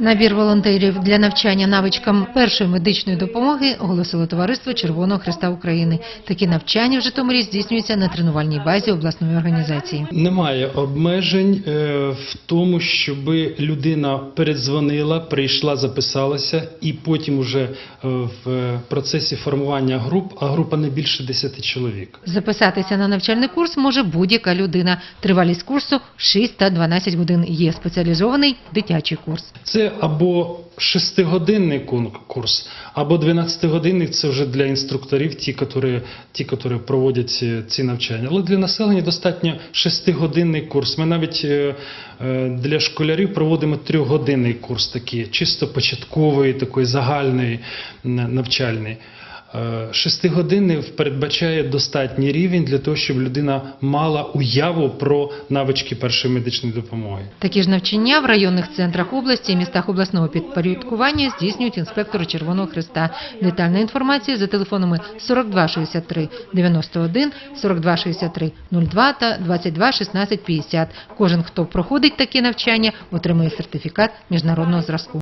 Набір волонтерів для навчання навичкам першої медичної допомоги оголосило товариство Червоного Христа України. Такі навчання в Житомирі здійснюються на тренувальній базі обласної організації. Немає обмежень е, в тому, щоб людина передзвонила, прийшла, записалася, і потім уже е, в процесі формування груп, а група не більше 10 чоловік. Записатися на навчальний курс може будь-яка людина. Тривалість курсу 6 та 12 годин. Є спеціалізований дитячий курс. Це або 6-годинний курс, або 12-годинний це вже для інструкторів, ті, які, ті, які проводять ці- ці навчання. Але для населення достатньо 6-годинний курс. Ми навіть е, е, для школярів проводимо 3-годинний курс, такий, чисто початковий, такий загальний навчальний. Е, Шестигодинний передбачає достатній рівень для того, щоб людина мала уяву про навички першої медичної допомоги. Такі ж навчання в районних центрах області і містах обласного підпорядкування здійснюють інспектори Червоного Христа. Детальна інформація за телефонами 42 63 91, 42 63 02 та 22 16 50. Кожен, хто проходить такі навчання, отримує сертифікат міжнародного зразку.